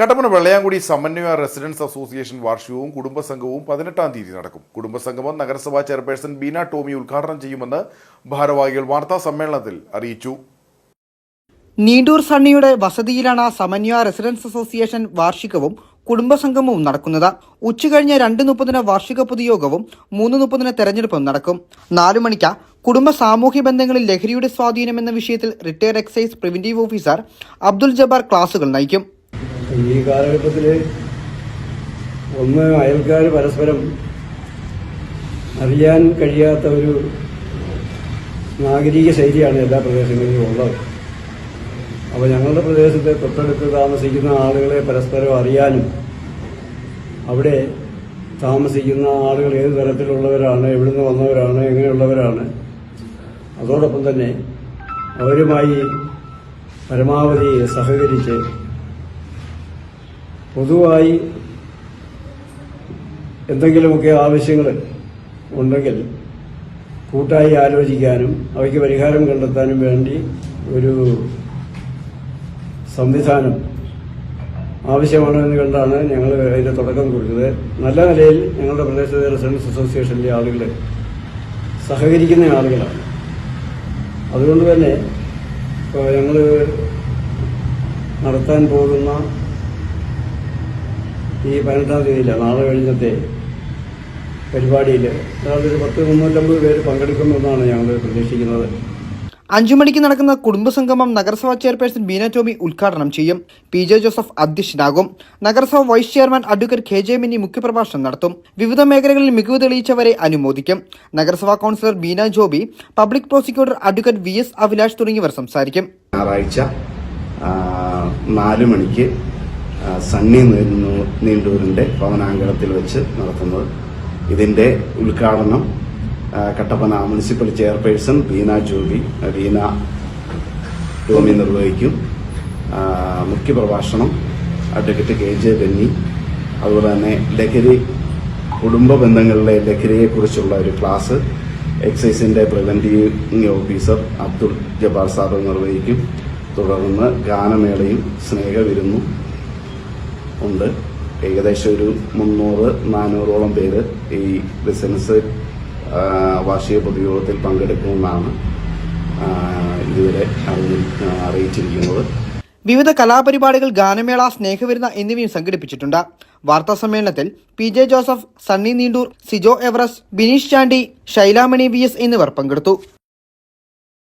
കട്ടപ്പന വെള്ളയാങ്കുടി സമന്വയ residence association വാർഷികവും കുടുംബസംഘവും പതിനെട്ടാം തീയതി നടക്കും. കുടുംബസംഗമം നഗരസഭാ ചെയർപേഴ്സൺ ബീന ടോമി ഉദ്ഘാടനം ചെയ്യുമെന്ന് ഭാരവാഹികൾ വാർത്താ സമ്മേളനത്തിൽ അറിയിച്ചു. നീണ്ടൂർ സണ്ണിയുടെ വസതിയിലാണ് സമന്വയ റെസിഡൻസ് അസോസിയേഷൻ വാർഷികവും കുടുംബസംഗമവും നടക്കുന്നത്. ഉച്ചകഴിഞ്ഞ് രണ്ട് മുപ്പതിന് വാർഷിക പൊതുയോഗവും മൂന്ന് മുപ്പതിന് തെരഞ്ഞെടുപ്പും നടക്കും. നാലു മണിക്ക് കുടുംബ സാമൂഹ്യ ബന്ധങ്ങളിൽ ലഹരിയുടെ സ്വാധീനം എന്ന വിഷയത്തിൽ retired excise preventive officer Abdul Jabbar ക്ലാസുകൾ നയിക്കും. ഈ കാലഘട്ടത്തിൽ ഒന്ന് അയൽക്കാർ പരസ്പരം അറിയാൻ കഴിയാത്ത ഒരു നാഗരിക ശൈലിയാണ് എല്ലാ പ്രദേശങ്ങളിലും ഉള്ളത്. അപ്പോൾ ഞങ്ങളുടെ പ്രദേശത്ത് തൊട്ടടുത്ത് താമസിക്കുന്ന ആളുകളെ പരസ്പരം അറിയാനും അവിടെ താമസിക്കുന്ന ആളുകൾ ഏത് തരത്തിലുള്ളവരാണ് എവിടുന്ന് വന്നവരാണ് എങ്ങനെയുള്ളവരാണ് അതോടൊപ്പം തന്നെ അവരുമായി പരമാവധി സഹകരിച്ച് പൊതുവായി എന്തെങ്കിലുമൊക്കെ ആവശ്യങ്ങൾ ഉണ്ടെങ്കിൽ കൂട്ടായി ആലോചിക്കാനും അവയ്ക്ക് പരിഹാരം കണ്ടെത്താനും വേണ്ടി ഒരു സംവിധാനം ആവശ്യമാണ് എന്ന് കണ്ടാണ് ഞങ്ങൾ അതിന്റെ തുടക്കം കുറിച്ചത്. നല്ല നിലയിൽ ഞങ്ങളുടെ പ്രദേശത്തെ റെസിഡൻസ് അസോസിയേഷനിലെ ആളുകൾ സഹകരിക്കുന്ന ആളുകളാണ്. അതുകൊണ്ട് തന്നെ ഞങ്ങൾ നടത്താൻ പോകുന്ന ഈ പതിനെട്ടാം തീയതിയില്ല നാളെ കഴിഞ്ഞത്തെ പരിപാടിയിൽ ഒരു പത്ത് മുന്നൂറ്റമ്പത് പേര് പങ്കെടുക്കുമെന്നാണ് ഞങ്ങൾ പ്രതീക്ഷിക്കുന്നത്. അഞ്ചു മണിക്ക് നടക്കുന്ന കുടുംബസംഗമം നഗരസഭാ ചെയർപേഴ്സൺ ബീന ടോമി ഉദ്ഘാടനം ചെയ്യും. പി ജെ ജോസഫ് അധ്യക്ഷനാകും. നഗരസഭ vice chairman advocate K J Minni മുഖ്യപ്രഭാഷണം നടത്തും. വിവിധ മേഖലകളിൽ മികവ് തെളിയിച്ചവരെ അനുമോദിക്കും. നഗരസഭാ councillor Beena Joby public prosecutor advocate V S Abhilash തുടങ്ങിയവർ സംസാരിക്കും. ഞായറാഴ്ച നാല് മണിക്ക് സണ്ണി നീണ്ടൂരിന്റെ ഭവനാങ്കണത്തിൽ വെച്ച് നടത്തുന്നത്. ഇതിന്റെ ഉദ്ഘാടനം കട്ടപ്പന മുനിസിപ്പൽ ചെയർപേഴ്സൺ ബീന ജോബി ബീന ടോമി നിർവഹിക്കും. മുഖ്യപ്രഭാഷണം അഡ്വക്കേറ്റ് കെ ജെ ബെന്നി അതുപോലെ തന്നെ ലഹരി കുടുംബ ബന്ധങ്ങളിലെ ലഹരിയെക്കുറിച്ചുള്ള ഒരു ക്ലാസ് എക്സൈസിന്റെ പ്രിവന്റീവ് ഓഫീസർ അബ്ദുൾ ജബാർ സാബ് നിർവഹിക്കും. തുടർന്ന് ഗാനമേളയും സ്നേഹവിരുന്നും ഉണ്ട്. ഏകദേശം ഒരു മുന്നൂറ് നാനൂറോളം പേര് ഈ ബിസിനസ് വാർഷിക പൊതുയോഗത്തിൽ പങ്കെടുക്കുമെന്നാണ് ഇതുവരെ അറിയിച്ചിരിക്കുന്നത്. വിവിധ കലാപരിപാടികൾ ഗാനമേള സ്നേഹവിരുന്ന എന്നിവയും സംഘടിപ്പിച്ചിട്ടുണ്ട്. വാർത്താ സമ്മേളനത്തിൽ P J Joseph Sunny Neendoor Sijo Evaras Bineesh Chandy Shailamani V S എന്നിവർ പങ്കെടുത്തു.